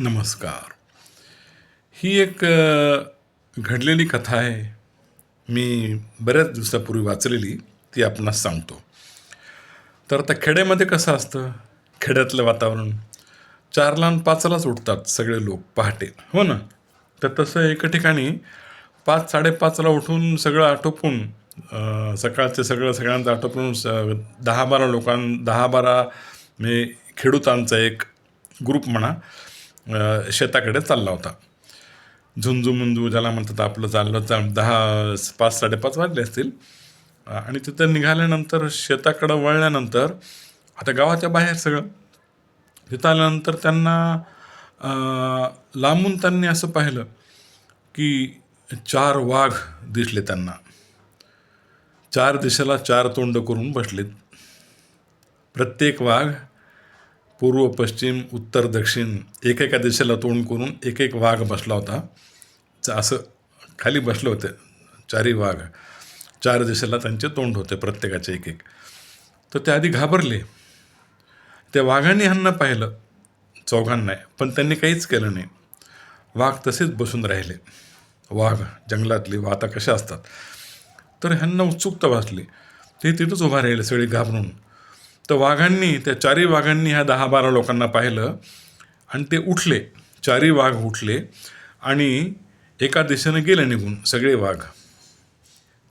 नमस्कार. ही एक घडलेली कथा आहे. मी बऱ्याच दिवसापूर्वी वाचलेली ती आपणास सांगतो. तर आता खेड्यामध्ये कसं असतं? खेड्यातलं वातावरण. चारला आणि पाचलाच उठतात सगळे लोक पहाटे. हो ना? तर तसं एका ठिकाणी पाच साडेपाचला उठून सगळं आटोपून सकाळचे सगळं सगळ्यांचं आटोपून स दहा बारा लोकां दहा बारा म्हणजे खेडूतांचा एक ग्रुप म्हणा शेताकडे चालला होता. झुंजू मुंजू ज्याला म्हणतात आपलं चाललं चा दहा पाच साडेपाच वाजले असतील. आणि तिथं निघाल्यानंतर शेताकडं वळल्यानंतर आता गावाच्या बाहेर सगळं तिथं आल्यानंतर त्यांना लांबून त्यांनी असं पाहिलं की चार वाघ दिसले त्यांना. चार दिशेला चार तोंड करून बसलेत. प्रत्येक वाघ पूर्व पश्चिम उत्तर दक्षिण एकेका दिशेला तोंड करून एक एक वाघ बसला होता. असं खाली बसले होते. चारही वाघ. चार दिशेला त्यांचे तोंड होते प्रत्येकाचे एक एक तर ते आधी घाबरले. त्या वाघांनी ह्यांना पाहिलं. चौघांना पण त्यांनी काहीच केलं नाही. वाघ तसेच बसून राहिले. वाघ जंगलातले वाता कशा असतात? तर ह्यांना उत्सुकता वाचली ते तिथंच उभा राहिले सगळे घाबरून. तर वाघांनी त्या चारही वाघांनी ह्या दहा बारा लोकांना पाहिलं आणि ते उठले. चारही वाघ उठले आणि एका दिशेनं गेले निघून सगळे वाघ.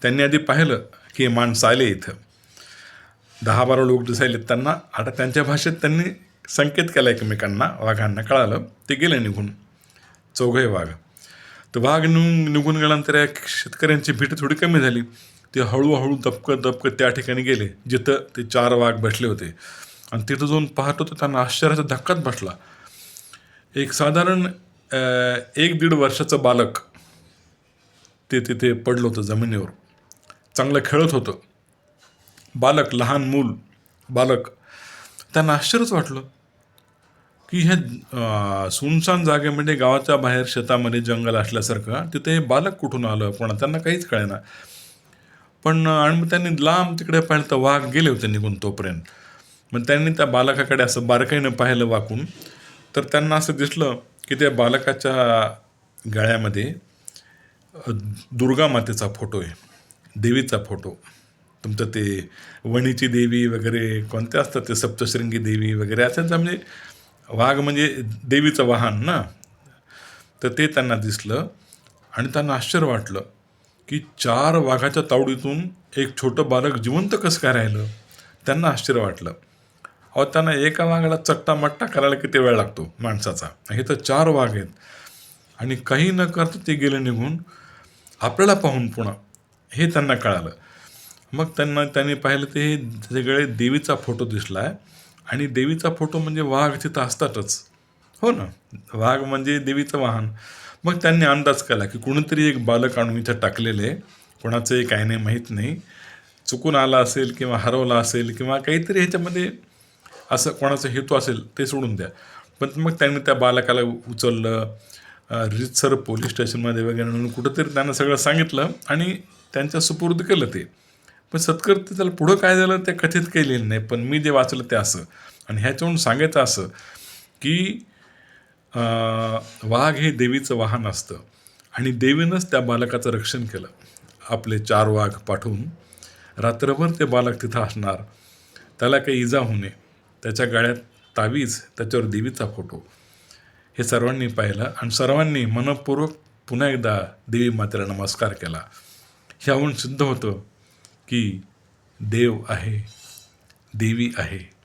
त्यांनी आधी पाहिलं की हे माणसं आले इथं. दहा बारा लोक दिसायलेत त्यांना. आता त्यांच्या भाषेत त्यांनी संकेत केला एकमेकांना वाघांना कळालं. ते गेले निघून. चौघे वाघ. तर वाघ निघून निघून गेल्यानंतर या शेतकऱ्यांची भीट थोडी कमी झाली. ते हळूहळू दबकत दबकत त्या ठिकाणी गेले जिथं ते चार वाघ बसले होते. आणि तिथं जाऊन पाहत होतं त्यांना आश्चर्याचा धक्काच बसला. एक साधारण एक दीड वर्षाचं बालक ते तिथे पडलं होतं जमिनीवर. चांगलं खेळत होतं. बालक लहान मूल बालक. त्यांना आश्चर्यच वाटलं की हे सुनसान जागेमध्ये म्हणजे गावाच्या बाहेर शेतामध्ये जंगल असल्यासारखं तिथे हे बालक कुठून आलं पण त्यांना काहीच कळेना. पण आणि मग त्यांनी लांब तिकडे पाहिलं तर वाघ गेले होते निघून तोपर्यंत. मग त्यांनी त्या बालकाकडे असं बारकाईनं पाहिलं वाकून. तर त्यांना असं दिसलं की त्या बालकाच्या गळ्यामध्ये दुर्गा मातेचा फोटो आहे देवीचा फोटो. तुमचं ते वणीची देवी वगैरे कोणते असतात ते सप्तशृंगी देवी वगैरे असंच म्हणजे वाघ म्हणजे देवीचं वाहन ना? तर ते त्यांना दिसलं आणि त्यांना आश्चर्य वाटलं. की चार वाघाच्या तावडीतून एक छोटं बालक जिवंत कसं काय राहिलं? त्यांना आश्चर्य वाटलं. अहो त्यांना एका वाघाला चट्टा मट्टा करायला किती वेळ लागतो माणसाचा? हे तर चार वाघ आहेत. आणि काही न करता ते गेले निघून आपल्याला पाहून पुन्हा हे त्यांना कळालं. मग त्यांना त्यांनी पाहिलं ते सगळे देवीचा फोटो दिसला आहे आणि देवीचा फोटो म्हणजे वाघ तिथं असतातच. हो ना? वाघ म्हणजे देवीचं वाहन. मग त्यांनी अंदाज केला की कुणीतरी एक बालक आणून इथं टाकलेलं आहे. कोणाचंही काय नाही माहीत नाही. चुकून आला असेल किंवा हरवला असेल किंवा काहीतरी ह्याच्यामध्ये असं कोणाचा हेतू असेल ते सोडून द्या. पण मग त्यांनी त्या बालकाला उचललं. रितसर पोलीस स्टेशनमध्ये वगैरे म्हणून कुठंतरी त्यांना सगळं सांगितलं आणि त्यांच्या सुपूर्द केलं ते. पण सत्कृत्य त्याला पुढं काय झालं ते कथित केलेलं नाही. पण मी जे वाचलं ते असं. आणि ह्याच्यावरून सांगायचं असं की वाघ हे देवीचं वाहन असतं. आणि देवीनंच त्या बालकाचं रक्षण केलं. आपले चार वाघ पाठवून रात्रभर ते बालक तिथं असणार. त्याला काही इजा होऊ नये. त्याच्या गळ्यात तावीज त्याच्यावर देवीचा फोटो. हे सर्वांनी पाहिलं आणि सर्वांनी मनपूर्वक पुन्हा एकदा देवी मातेला नमस्कार केला. ह्याहून सिद्ध होतं की देव आहे देवी आहे.